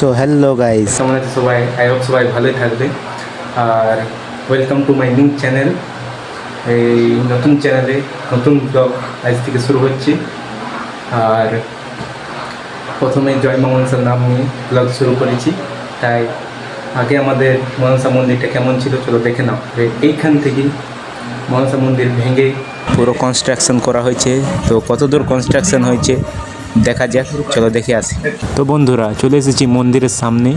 তো hello guys কেমন আছে সবাই? আই হোপ সবাই ভালোই থাকবে। আর welcome to my new channel এই নতুন চ্যানেলে নতুন ব্লগ আজ থেকে শুরু হচ্ছে। আর প্রথমে জয় মা মনসার নাম নিয়ে ব্লগ শুরু করেছি। তাই আগে আমাদের মনসা মন্দিরটা কেমন ছিল চলো দেখে নাও। এইখান থেকেই মনসা মন্দির ভেঙে পুরো কনস্ট্রাকশন করা হয়েছে। তো কতদূর কনস্ট্রাকশন হয়েছে? দেখা যাক, চলো দেখে আসি। তো বন্ধুরা, চলে এসেছি মন্দিরের সামনে।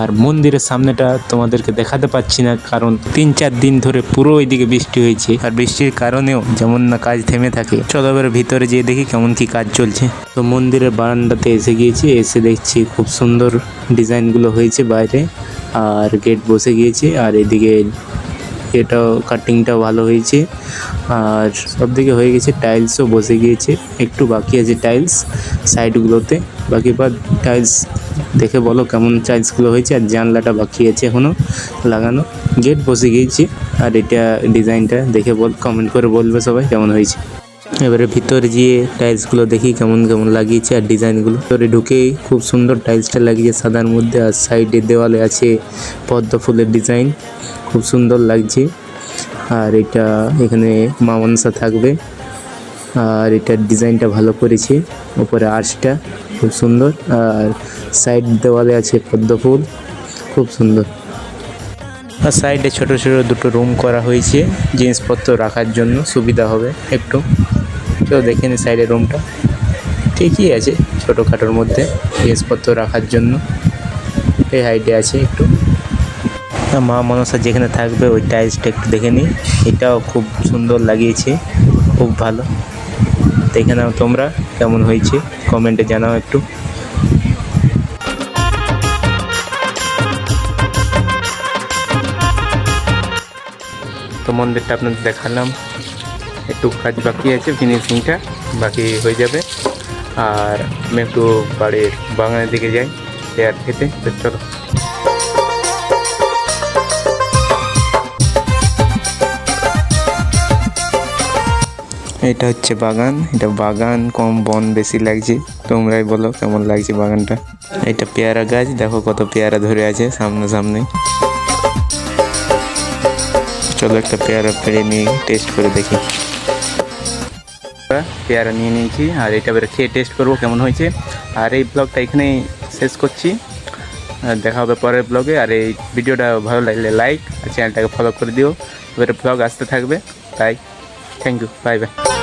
আর মন্দিরের সামনেটা তোমাদেরকে দেখাতে পাচ্ছি না, কারণ তিন চার দিন ধরে পুরো ওইদিকে বৃষ্টি হয়েছে। আর বৃষ্টির কারণেও যেমন না কাজ থেমে থাকে। চলো এবার ভিতরে যেয়ে দেখি কেমন কি কাজ চলছে। তো মন্দিরের বারান্দাতে এসে গিয়েছি, এসে দেখছি খুব সুন্দর ডিজাইনগুলো হয়েছে বাইরে। আর গেট বসে গিয়েছে, আর এদিকে এটাও কাটিংটা ভালো হয়েছে। আর সব দিকে হয়ে গেছে টাইলসও বসে গিয়েছে। একটু বাকি আছে টাইলস সাইডগুলোতে বাকি বা টাইলস দেখে বলো কেমন টাইলসগুলো হয়েছে আর জানলাটা বাকি আছে এখনও লাগানো। গেট বসে গিয়েছে। আর এটা ডিজাইনটা দেখে বল কমেন্ট করে বলবে সবাই কেমন হয়েছে। এবারে ভিতরে গিয়ে টাইলসগুলো দেখি কেমন কেমন লাগিয়েছে আর ডিজাইনগুলো ভিতরে ঢুকেই খুব সুন্দর টাইলসটা লাগিয়েছে, সাদার মধ্যে আর সাইডে দেওয়ালে আছে পদ্ম ফুলের ডিজাইন খুব সুন্দর লাগছে। আর এটা এখানে মা মনসা থাকবে। আর এটার ডিজাইনটা ভালো করেছে, উপরে আর্চটা খুব সুন্দর। আর সাইড দেওয়ালে আছে পদ্ম ফুল, খুব সুন্দর। আর সাইডে ছোট ছোট দুটো রুম করা হয়েছে, জিনিসপত্র রাখার জন্য সুবিধা হবে একটু। তো দেখে নি সাইডের রুমটা ঠিকই আছে ছোটোখাটোর মধ্যে, জিনিসপত্র রাখার জন্য। এই হাইটে আছে একটু। মা মনসা যেখানে থাকবে ওই টাইলসটা একটু দেখে নিই এটাও খুব সুন্দর লাগিয়েছে, খুব ভালো। দেখে নাও তোমরা কেমন হয়েছে কমেন্টে জানাও একটু। তো মন্দিরটা আপনাদের দেখালাম। একটু কাজ বাকি আছে ফিনিশিংটা বাকি হয়ে যাবে। আর আমি একটু বাড়ির বাগানের দিকে যাই চেয়ার খেতে, তো চলো। এটা হচ্ছে বাগান, এটা বাগান কম বন বেশি লাগছে। তোমরাই বলো কেমন লাগছে বাগানটা। এটা পেয়ারা গাছ, দেখো কত পেয়ারা ধরে আছে সামনে সামনে চলো একটা পেয়ারা পেড়ে নিয়ে টেস্ট করে দেখি। পেয়ারা নিয়ে নিয়েছি, আর এটা এবারে খেয়ে টেস্ট করব কেমন হয়েছে। আর এই ব্লগটা এখানেই শেষ করছি। দেখা হবে পরের ব্লগে আর এই ভিডিওটা ভালো লাগলে লাইক আর চ্যানেলটাকে ফলো করে দিও। এবারে ব্লগ আসতে থাকবে। তাই থ্যাংক ইউ বাই বাই